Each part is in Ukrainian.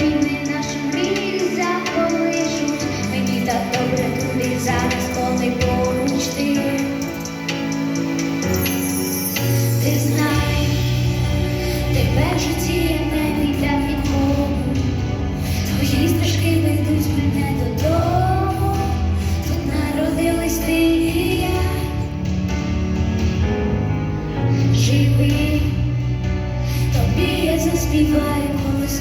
Руїни наших рік заколишуть, мені добре зараз, коли поруч ти. Знай, тебе житті є для нікого. Твої стежки ведуть мене додому. Тут народились ти і я. Живи, тобі я заспіваю колись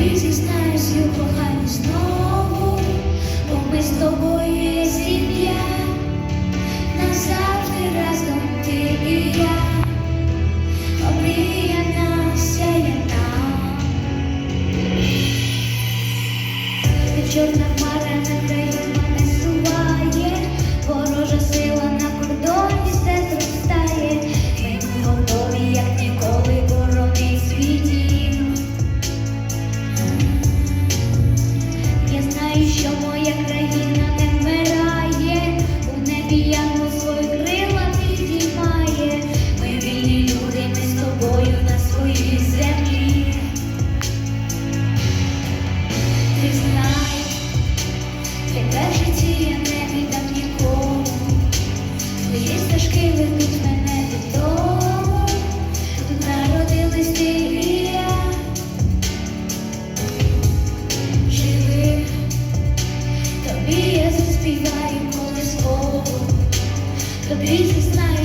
ти з тобою є сім'я, назавжди разом ти я, обріяна вся я там. Чорна знай, тебе в житті не віддам нікому, твої стежки ведуть мене додому, тут народились ти тобі я заспіваю колись тобі зазнаю.